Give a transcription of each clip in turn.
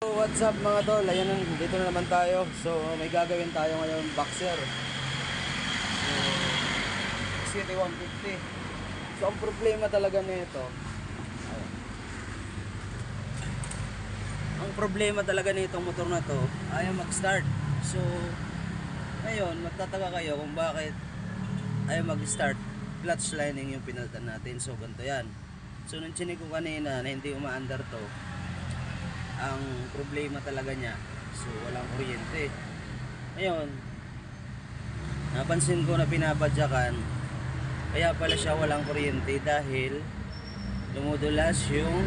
So, what's up mga tol? Ayan, dito na naman tayo. So, may gagawin tayo ngayon boxer. So, City 150. So, ang problema talaga nito, ang problema talaga nitong motor na to, ayaw mag-start. So, ngayon, magtataka kayo kung bakit ayaw mag-start. Clutch lining yung pinalitan natin. So, ganito yan. So, nung chinig ko kanina na hindi umaandar to, ang problema talaga niya. So, walang kuryente. Ngayon, napansin ko na pinapadyakan, kaya pala siya walang kuryente dahil dumudulas yung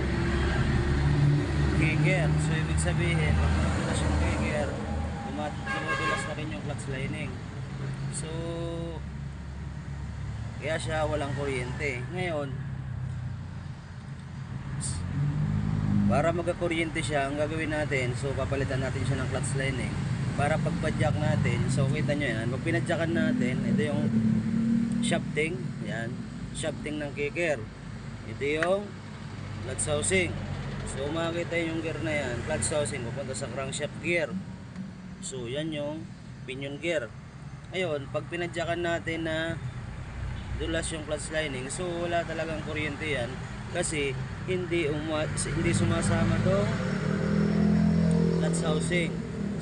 kicker. So, ibig sabihin, pag dumudulas yung duma- dumudulas na rin yung clutch lining. So, kaya siya walang kuryente. Ngayon, para magkakuryente siya, ang gagawin natin, so papalitan natin siya ng clutch lining. Para pagpadyak natin, so kita nyo yan, pag pinadyakan natin, ito yung shafting, yan, shafting ng kicker. Ito yung clutch housing. So makikita yung gear na yan, clutch housing, pupunta sa crankshaft gear. So yan yung pinion gear. Ayun, pag pinadyakan natin na dulas yung clutch lining, so wala talagang kuryente yan kasi hindi uma, hindi sumasama tong clutch housing.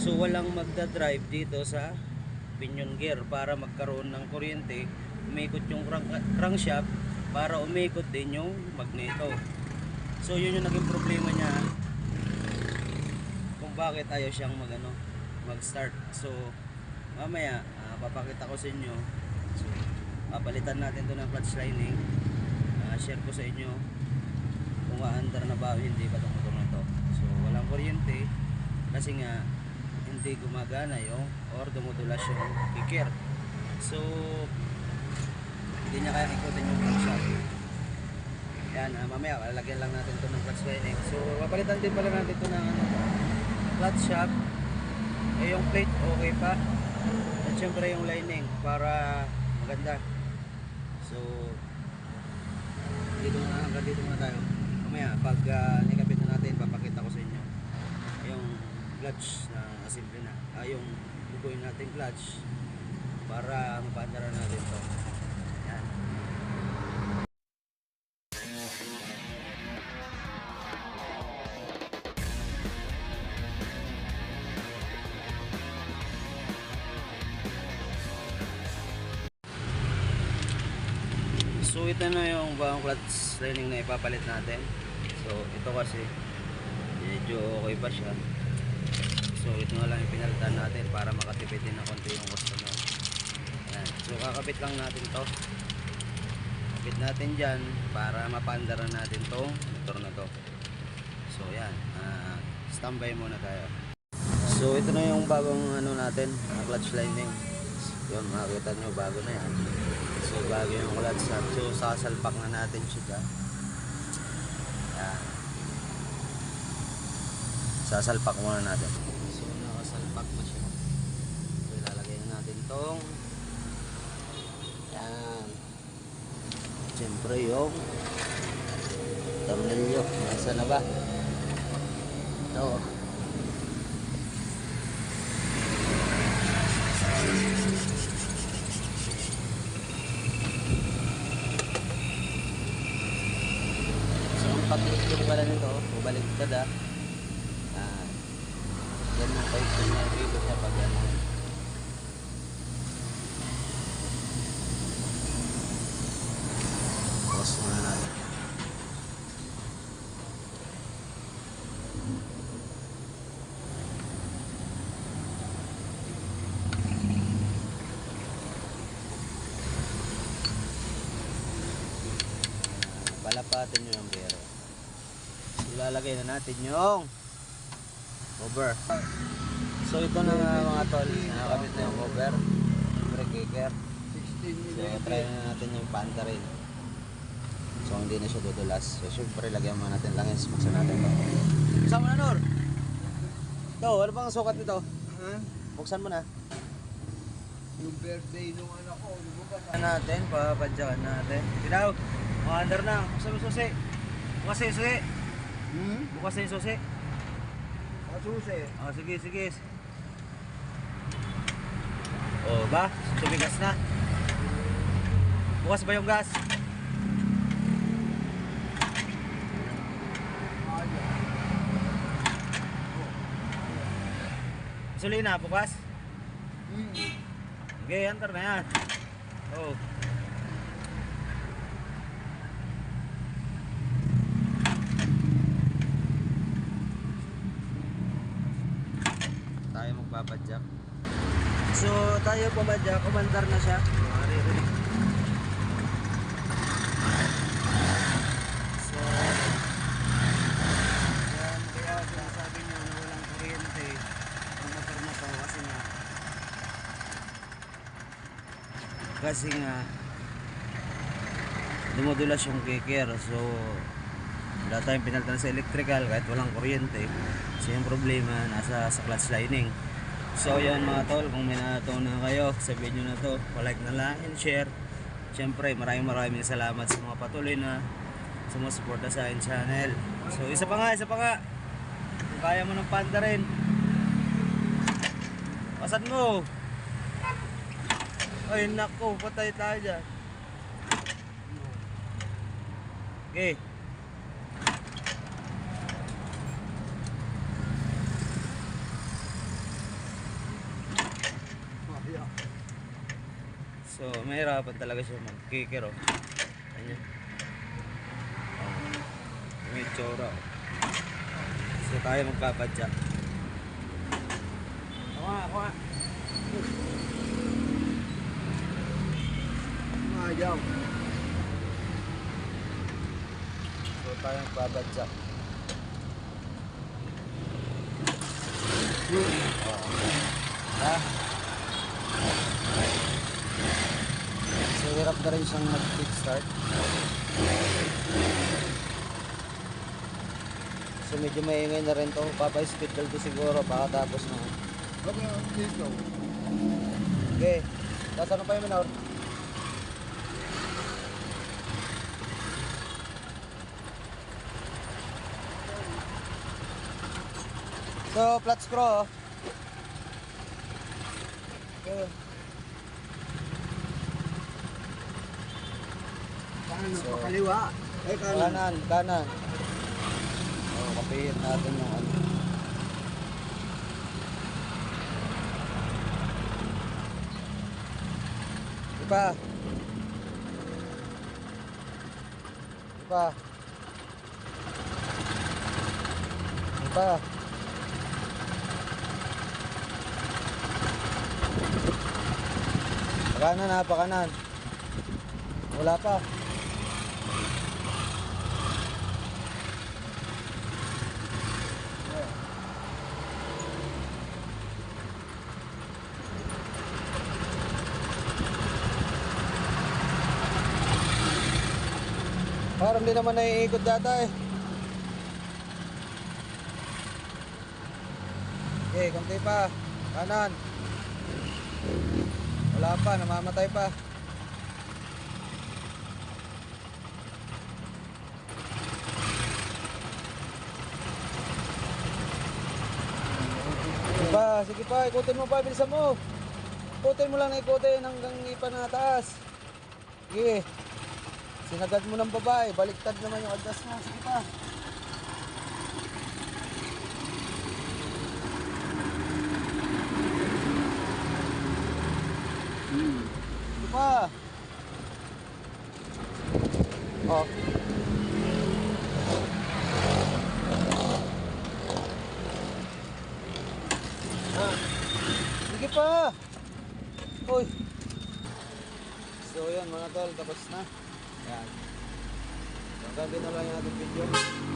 So walang magda-drive dito sa pinion gear para magkaroon ng kuryente, umikot yung crank, crankshaft para umikot din yung magneto. So yun yung naging problema niya kung bakit ayaw siyang magano mag-start. So mamaya ah, papakita ko sa inyo. So papalitan natin to ng clutch lining. Ah, share ko sa inyo kung maandar na ba o hindi ba itong motor na to. So walang kuryente kasi nga hindi gumagana yung or dumudulas yung kicker. So hindi niya kaya ikutin yung crankshaft. Yan, ah, mamaya lalagyan lang natin to ng clutch lining. So papalitan din pala natin to ng ano, clutch shaft. Eh yung plate okay pa. At syempre yung lining para maganda. So dito na hanggang dito muna tayo. Mamaya pag uh, nikabit na natin papakita ko sa inyo yung clutch na assemble na. Ah, yung bubuin natin clutch para mapaandaran natin to. So ito na yung bagong clutch lining na ipapalit natin. So ito kasi medyo okay pa siya. So ito na lang yung pinalitan natin para makatipid din ng konti yung customer. Ayan. So kakabit lang natin to. Kapit natin dyan para mapandaran natin tong motor na to. So yan. ah, standby muna tayo. So ito na yung bagong ano natin, clutch lining. Yun, makikita nyo bago na yan. So bago yung clutch nut. So sasalpak na natin siya dyan. Yan. Sasalpak muna natin. So nakasalpak na siya. So ilalagay na natin tong yan. Siyempre yung tornilyo. Nasa na ba? Ito. So, ang pag-click pala nito, bubalik ka da. Ah, yan yung type na dito siya pag ano. Pause muna natin. Palapatin nyo yung bero. Ilalagay na natin yung cover. So ito na nga mga tol, nakakabit na yung cover. Brake kicker. 16 So try na natin yung panta rin. So hindi na siya dudulas. So syempre lagyan mo natin langis. Buksan natin ito. Buksan mo na Nor! Ito, ano bang sukat nito? Ha? Buksan mo na. Yung birthday nung anak ko? Buksan natin, papadyakan natin. Dilaw, under na. Buksan mo susi. Bukas yung susi. Hmm? Bukas yung susi. Kasusi. Oh, sige, sige. Oh, ba? Tumigas na. Bukas ba yung gas? Gasolina, bukas? Hmm. Okay, antar na yan. Oh. Tayo magpapadyak. So, tayo pumadyak. Kumandar na siya. So, yan. Kaya sinasabi niyo na walang kuryente. Ang motor na to kasi nga kasi nga dumudulas yung kicker so wala tayong pinalitan sa electrical kahit walang kuryente so yung problema nasa sa clutch lining so yan mga tol kung may natutunan kayo sa video na to palike na lang and share. Syempre maraming maraming salamat sa mga patuloy na sumusuporta sa akin channel. So isa pa nga isa pa nga. Kung kaya mo ng panda rin. Pasan mo. Ay nako, patay tayo dyan. Okay. Kaya. So, mahirapan talaga siya mag-kicker, oh. Ayan. May tsura. So, tayo magpapadya. Ako nga, ako nga. Ayaw. So, tayo magpapadya. Oh. So, hirap na rin siyang mag-kickstart. So, medyo maingay na rin to. Papa-speed ko siguro baka tapos na. Okay, dito. Okay. Tapos ano pa yung minor? So, flat screw. oh. Okay. Paano? So- Pakaliwa. Eh, kanan. Kanan, kanan. Oh, kapihit natin yung ano. Ipa. Ipa. Ipa. Pakanan ha, pakanan. Wala pa. Parang di naman naiikot data eh. Okay, konti pa. Kanan. Wala pa, namamatay pa. Sige pa, sige pa, ikutin mo pa, bilisan mo. Ikutin mo lang na ikutin hanggang ipa na taas. Sinagad mo ng babae, baliktad naman yung adjust mo. Sige pa. Sige pa. Oh. Ah. Sige pa. Uy. So yan mga tol, tapos na. Din na lang yung ating video.